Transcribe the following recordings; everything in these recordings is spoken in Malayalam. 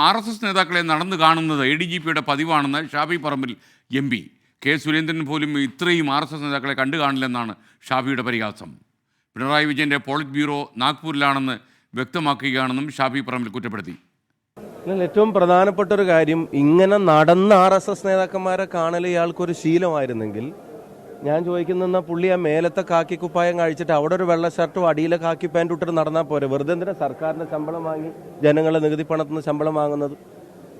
ആർ എസ് എസ് നേതാക്കളെ നടന്നു കാണുന്നത് എ ഡി ജി പിയുടെ പതിവാണെന്ന് Shabi Parambil M P K Surendran പോലും ഇത്രയും ആർ എസ് എസ് നേതാക്കളെ കണ്ടു കാണില്ലെന്നാണ് ഷാബിയുടെ പരിഹാസം. പിണറായി വിജയന്റെ പോളിറ്റ് ബ്യൂറോ നാഗ്പൂരിലാണെന്ന് വ്യക്തമാക്കുകയാണെന്നും ഷാബി പറമ്പിൽ കുറ്റപ്പെടുത്തി. എന്നാൽ ഏറ്റവും പ്രധാനപ്പെട്ട ഒരു കാര്യം ഇങ്ങനെ നടന്ന ആർ എസ് എസ് നേതാക്കന്മാരെ കാണൽ ഇയാൾക്കൊരു ശീലമായിരുന്നെങ്കിൽ ഞാൻ ചോദിക്കുന്ന പുള്ളി ആ മേലത്തെ കാക്കി കുപ്പായം കഴിച്ചിട്ട് അവിടെ ഒരു വെള്ള ഷർട്ടും അടിയിലെ കാക്കി പാന്റും ഇട്ടിട്ട് നടന്നാൽ പോരെ? വെറുതെ എന്തിനാ സർക്കാരിന്റെ ശമ്പളം വാങ്ങി ജനങ്ങളെ നികുതി പണത്തിൽ നിന്ന് ശമ്പളം വാങ്ങുന്നത്?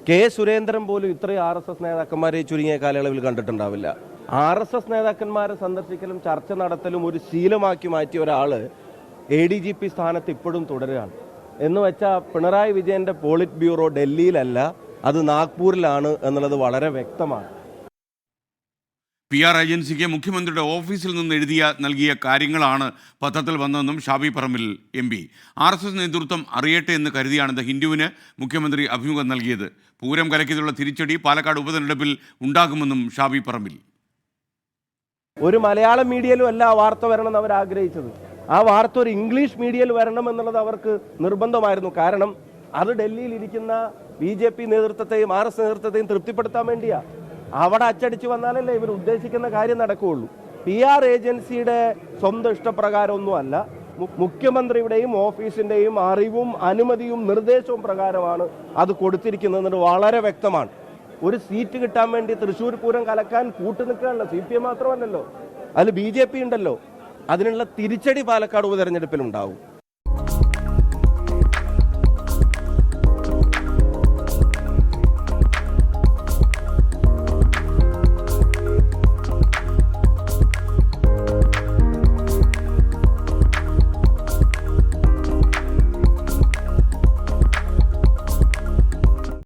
കെ സുരേന്ദ്രൻ പോലും ഇത്രയും ആർ എസ് എസ് നേതാക്കന്മാരെ ചുരുങ്ങിയ കാലയളവിൽ കണ്ടിട്ടുണ്ടാവില്ല. ആർ എസ് എസ് നേതാക്കന്മാരെ സന്ദർശിക്കലും ചർച്ച നടത്തലും ഒരു ശീലമാക്കി മാറ്റിയ ഒരാൾ എ ഡി ജി പി സ്ഥാനത്ത് ഇപ്പോഴും തുടരുകയാണ്. എന്ന് വെച്ചാൽ പിണറായി വിജയന്റെ പോളിറ്റ് ബ്യൂറോ ഡൽഹിയിലല്ല അത് നാഗ്പൂരിലാണ് എന്നുള്ളത് വളരെ വ്യക്തമാണ്. പി ആർ ഏജൻസിക്ക് മുഖ്യമന്ത്രിയുടെ ഓഫീസിൽ നിന്ന് എഴുതിയ നൽകിയ കാര്യങ്ങളാണ് പത്രത്തിൽ വന്നതെന്നും Shafi Parambil M P. R S S നേതൃത്വം അറിയട്ടെ എന്ന് കരുതിയാണ് ദ ഹിന്ദുവിന് മുഖ്യമന്ത്രി അഭിമുഖം നൽകിയത്. പൂരം കലക്കിയതുള്ള തിരിച്ചടി പാലക്കാട് ഉപതെരഞ്ഞെടുപ്പിൽ ഉണ്ടാകുമെന്നും ഷാബി പറമ്പിൽ. ഒരു മലയാളം മീഡിയയിലും അല്ല ആ വാർത്ത വരണമെന്ന് അവർ ആഗ്രഹിച്ചത്. ആ വാർത്ത ഒരു ഇംഗ്ലീഷ് മീഡിയയിൽ വരണം എന്നുള്ളത് അവർക്ക് നിർബന്ധമായിരുന്നു. കാരണം അത് ഡൽഹിയിൽ ഇരിക്കുന്ന ബി ജെ പി നേതൃത്വത്തെയും ആർ എസ് നേതൃത്വത്തെയും തൃപ്തിപ്പെടുത്താൻ വേണ്ടിയാ. അവിടെ അച്ചടിച്ചു വന്നാലല്ലേ ഇവർ ഉദ്ദേശിക്കുന്ന കാര്യം നടക്കുകയുള്ളൂ. പി ആർ ഏജൻസിയുടെ സ്വന്തം ഇഷ്ടപ്രകാരമൊന്നും അല്ല മുഖ്യമന്ത്രിയുടെയും ഓഫീസിന്റെയും അറിവും അനുമതിയും നിർദ്ദേശവും പ്രകാരമാണ് അത് കൊടുത്തിരിക്കുന്നത് വളരെ വ്യക്തമാണ്. ഒരു സീറ്റ് കിട്ടാൻ വേണ്ടി തൃശ്ശൂർ പൂരം കലക്കാൻ കൂട്ടുനിൽക്കുകയല്ല സി പി എം മാത്രമല്ലല്ലോ. അതിൽ ബി ജെ പി ഉണ്ടല്ലോ. അതിനുള്ള തിരിച്ചടി പാലക്കാട് ഉപതെരഞ്ഞെടുപ്പിൽ ഉണ്ടാവും